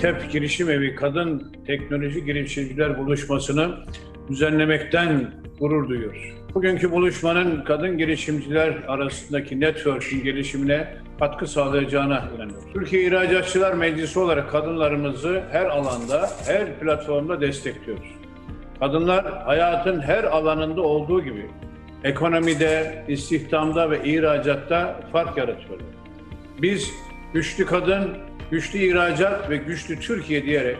TİMTEP Girişim Evi Kadın Teknoloji Girişimciler Buluşması'nı düzenlemekten gurur duyuyoruz. Bugünkü buluşmanın kadın girişimciler arasındaki networking gelişimine katkı sağlayacağına inanıyoruz. Türkiye İhracatçılar Meclisi olarak kadınlarımızı her alanda, her platformda destekliyoruz. Kadınlar hayatın her alanında olduğu gibi ekonomide, istihdamda ve ihracatta fark yaratıyorlar. Biz güçlü kadın, güçlü ihracat ve güçlü Türkiye diyerek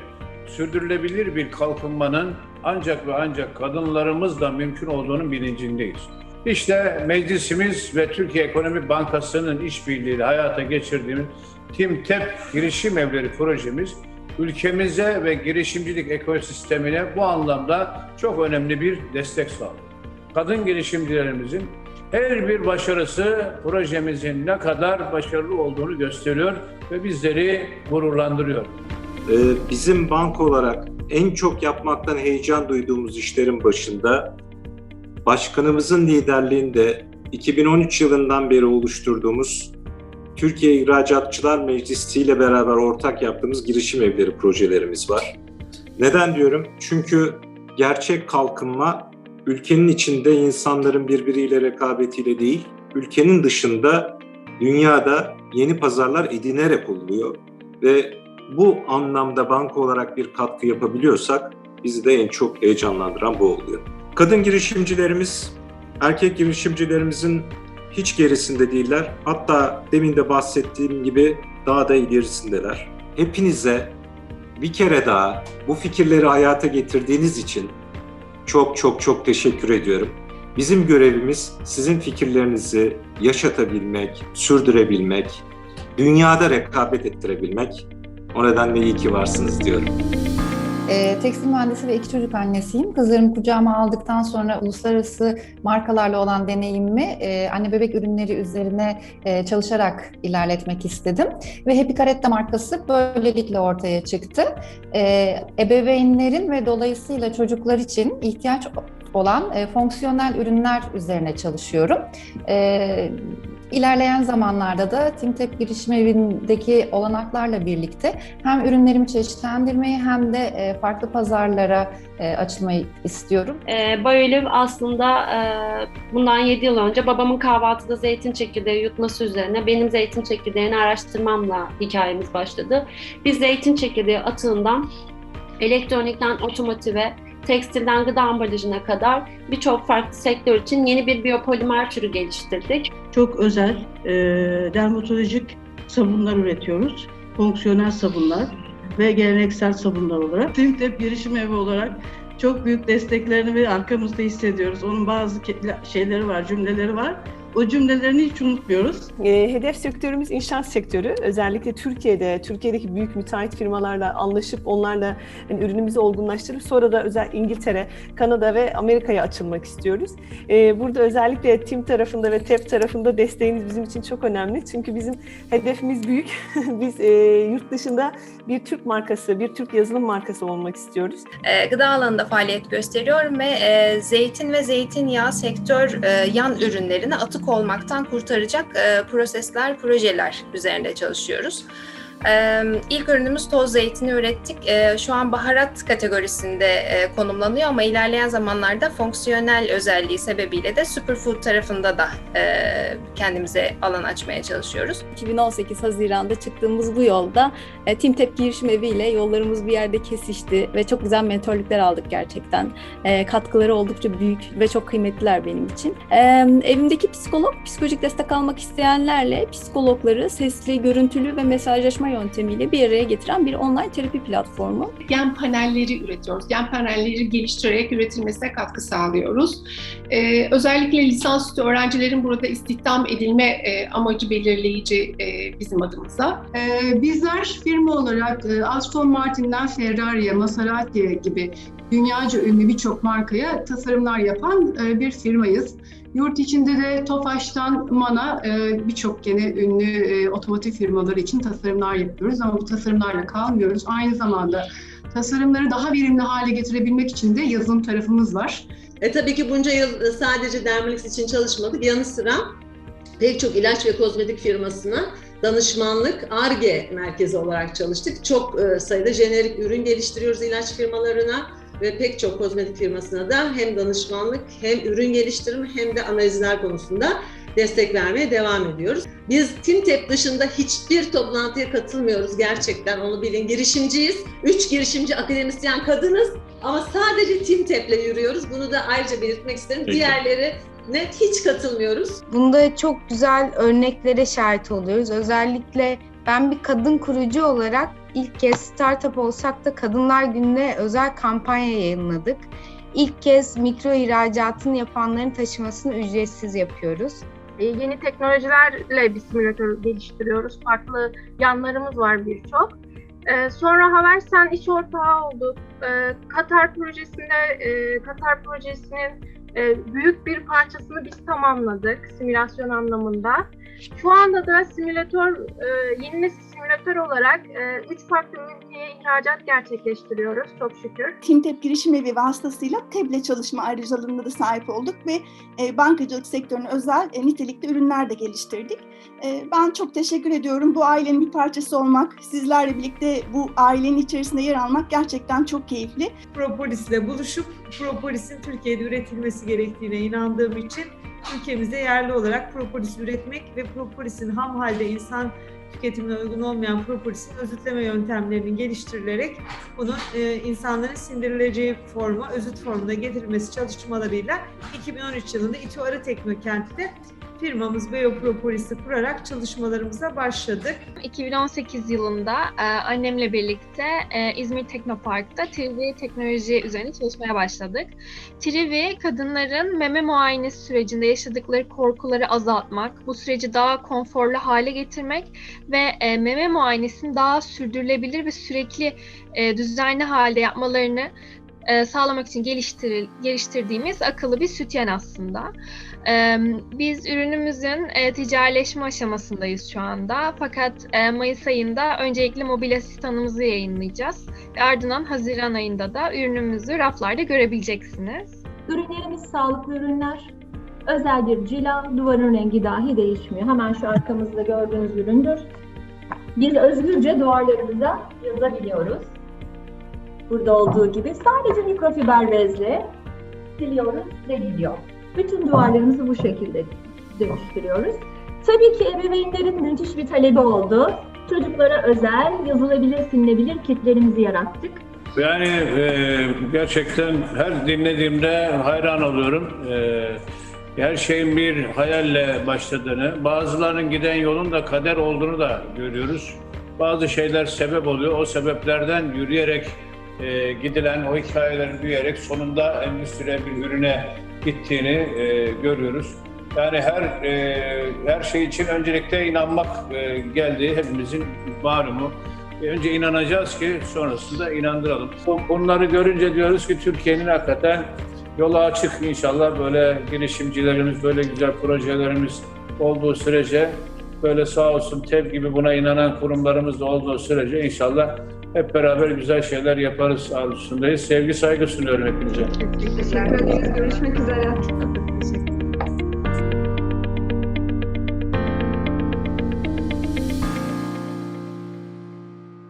sürdürülebilir bir kalkınmanın ancak ve ancak kadınlarımızla mümkün olduğunun bilincindeyiz. İşte meclisimiz ve Türkiye Ekonomi Bankası'nın işbirliğiyle hayata geçirdiğimiz TİMTEP girişim evleri projemiz ülkemize ve girişimcilik ekosistemine bu anlamda çok önemli bir destek sağlıyor. Kadın girişimcilerimizin her bir başarısı projemizin ne kadar başarılı olduğunu gösteriyor ve bizleri gururlandırıyor. Ee, Bizim bank olarak en çok yapmaktan heyecan duyduğumuz işlerin başında başkanımızın liderliğinde 2013 yılından beri oluşturduğumuz Türkiye İhracatçılar Meclisi ile beraber ortak yaptığımız girişim evleri projelerimiz var. Neden diyorum? Çünkü gerçek kalkınma ülkenin içinde insanların birbiriyle rekabetiyle değil, ülkenin dışında dünyada yeni pazarlar edinerek oluyor ve bu anlamda banka olarak bir katkı yapabiliyorsak bizi de en çok heyecanlandıran bu oluyor. Kadın girişimcilerimiz, erkek girişimcilerimizin hiç gerisinde değiller. Hatta demin de bahsettiğim gibi daha da ilerisindeler. Hepinize bir kere daha bu fikirleri hayata getirdiğiniz için çok çok çok teşekkür ediyorum. Bizim görevimiz sizin fikirlerinizi yaşatabilmek, sürdürebilmek, dünyada rekabet ettirebilmek. O nedenle iyi ki varsınız diyorum. E, tekstil mühendisi ve iki çocuk annesiyim. Kızlarımı kucağıma aldıktan sonra uluslararası markalarla olan deneyimimi e, anne bebek ürünleri üzerine e, çalışarak ilerletmek istedim. Ve Happy Caretta markası böylelikle ortaya çıktı. E, ebeveynlerin ve dolayısıyla çocuklar için ihtiyaç olan e, fonksiyonel ürünler üzerine çalışıyorum. E, İlerleyen zamanlarda da TİMTEP Girişim Evi'ndeki olanaklarla birlikte hem ürünlerimi çeşitlendirmeyi hem de e, farklı pazarlara e, açılmayı istiyorum. E, böyle aslında e, bundan 7 yıl önce babamın kahvaltıda zeytin çekirdeği yutması üzerine benim zeytin çekirdeğini araştırmamla hikayemiz başladı. Biz zeytin çekirdeği atığından elektronikten otomotive, tekstilden gıda ambalajına kadar birçok farklı sektör için yeni bir biyopolimer türü geliştirdik. çok özel e, dermatolojik sabunlar üretiyoruz. Fonksiyonel sabunlar ve geleneksel sabunlar olarak. TİMTEP girişim evi olarak çok büyük desteklerini ve arkamızda hissediyoruz. Onun bazı şeyleri var, cümleleri var. O cümlelerini hiç unutmuyoruz. E, hedef sektörümüz inşaat sektörü. Özellikle Türkiye'de, Türkiye'deki büyük müteahhit firmalarla anlaşıp onlarla hani, ürünümüzü olgunlaştırıp sonra da özel İngiltere, Kanada ve Amerika'ya açılmak istiyoruz. E, burada özellikle TİM tarafında ve TEP tarafında desteğiniz bizim için çok önemli. Çünkü bizim hedefimiz büyük. Biz e, yurt dışında bir Türk markası, bir Türk yazılım markası olmak istiyoruz. e, gıda alanında faaliyet gösteriyorum ve e, zeytin ve zeytinyağı sektör e, yan ürünlerini atık olmaktan kurtaracak e, prosesler, projeler üzerinde çalışıyoruz. E, ilk ürünümüz toz zeytini ürettik. Şu an baharat kategorisinde konumlanıyor ama ilerleyen zamanlarda fonksiyonel özelliği sebebiyle de superfood tarafında da kendimize alan açmaya çalışıyoruz. 2018 Haziran'da çıktığımız bu yolda e, TİMTEP Girişim Evi ile yollarımız bir yerde kesişti ve çok güzel mentorluklar aldık gerçekten. Katkıları oldukça büyük ve çok kıymetliler benim için. Evimdeki psikolog, psikolojik destek almak isteyenlerle psikologları sesli, görüntülü ve mesajlaşma yöntemiyle bir araya getiren bir online terapi platformu. gen panelleri üretiyoruz. Gen panelleri geliştirerek üretilmesine katkı sağlıyoruz. Ee, özellikle lisansüstü öğrencilerin burada istihdam edilme e, amacı belirleyici e, bizim adımıza. Ee, bizler firma olarak e, Aston Martin'den Ferrari'ye, Maserati gibi dünyaca ünlü birçok markaya tasarımlar yapan e, bir firmayız. Yurt içinde de Tofaş'tan MAN'a e, birçok gene ünlü e, otomotiv firmaları için tasarımlar yapıyoruz ama bu tasarımlarla kalmıyoruz. Aynı zamanda tasarımları daha verimli hale getirebilmek için de yazılım tarafımız var. E tabii ki bunca yıl sadece Dermalix için çalışmadık. Yanı sıra pek çok ilaç ve kozmetik firmasına danışmanlık, ARGE merkezi olarak çalıştık. Çok sayıda jenerik ürün geliştiriyoruz ilaç firmalarına ve pek çok kozmetik firmasına da hem danışmanlık hem ürün geliştirme hem de analizler konusunda destek vermeye devam ediyoruz. Biz TİMTEP dışında hiçbir toplantıya katılmıyoruz gerçekten onu bilin. Girişimciyiz. Üç girişimci akademisyen kadınız ama sadece TİMTEP'le yürüyoruz. Bunu da ayrıca belirtmek isterim. Peki. Diğerleri ne hiç katılmıyoruz. Bunda çok güzel örneklere şahit oluyoruz. Özellikle ben bir kadın kurucu olarak ilk kez startup olsak da Kadınlar Günü'ne özel kampanya yayınladık. İlk kez mikro ihracatını yapanların taşımasını ücretsiz yapıyoruz. E, yeni teknolojilerle bir simülatör geliştiriyoruz. Farklı yanlarımız var birçok. E, sonra Havelsen iş ortağı olduk. E, Katar projesinde, e, Katar projesinin e, büyük bir parçasını biz tamamladık simülasyon anlamında. Şu anda da simülatör, e, yeni nesil simülatör olarak 3 farklı ülkeye ihracat gerçekleştiriyoruz çok şükür. TİMTEP Girişim Evi vasıtasıyla teble çalışma ayrıcalığına da sahip olduk ve e, bankacılık sektörüne özel e, nitelikli ürünler de geliştirdik. E, ben çok teşekkür ediyorum. Bu ailenin bir parçası olmak, sizlerle birlikte bu ailenin içerisinde yer almak gerçekten çok keyifli. Propolis'le buluşup Propolis'in Türkiye'de üretilmesi gerektiğine inandığım için ülkemize yerli olarak propolis üretmek ve propolis'in ham halde insan tüketimine uygun olmayan propolisin özütleme yöntemlerinin geliştirilerek bunun e, insanların sindirileceği forma, özüt formuna getirilmesi çalışmalarıyla 2013 yılında İTÜ Arı Teknokent'te firmamız Biopropolis'i kurarak çalışmalarımıza başladık. 2018 yılında e, annemle birlikte e, İzmir Teknopark'ta Trivi teknoloji üzerine çalışmaya başladık. Trivi, kadınların meme muayenesi sürecinde yaşadıkları korkuları azaltmak, bu süreci daha konforlu hale getirmek ve e, meme muayenesini daha sürdürülebilir ve sürekli düzenli halde yapmalarını e, sağlamak için geliştiril, geliştirdiğimiz akıllı bir sütyen aslında. E, biz ürünümüzün e, ticarileşme aşamasındayız şu anda. Fakat e, Mayıs ayında öncelikle mobil asistanımızı yayınlayacağız. Ve ardından Haziran ayında da ürünümüzü raflarda görebileceksiniz. Ürünlerimiz sağlıklı ürünler. Özel bir cila, duvarın rengi dahi değişmiyor. Hemen şu arkamızda gördüğünüz üründür. Biz özgürce duvarlarımıza yazabiliyoruz. Burada olduğu gibi sadece mikrofiber bezle siliyoruz ve gidiyor. Bütün duvarlarımızı bu şekilde dönüştürüyoruz. Tabii ki ebeveynlerin müthiş bir talebi oldu. Çocuklara özel, yazılabilir, silinebilir kitlerimizi yarattık. Yani e, gerçekten her dinlediğimde hayran oluyorum. E, her şeyin bir hayalle başladığını, bazılarının giden yolun da kader olduğunu da görüyoruz. Bazı şeyler sebep oluyor. O sebeplerden yürüyerek e, gidilen, o hikayelerin büyüyerek sonunda endüstriye bir ürüne gittiğini e, görüyoruz. Yani her e, her şey için öncelikle inanmak e, geldi hepimizin malumu. E, Önce inanacağız ki sonrasında inandıralım. Bu- Bunları görünce diyoruz ki Türkiye'nin hakikaten yolu açık inşallah böyle girişimcilerimiz, böyle güzel projelerimiz olduğu sürece böyle sağ olsun TEB gibi buna inanan kurumlarımız da olduğu sürece inşallah hep beraber güzel şeyler yaparız arzusundayız. Sevgi saygı sunuyorum hepinize. Teşekkür ederiz. Görüşmek üzere.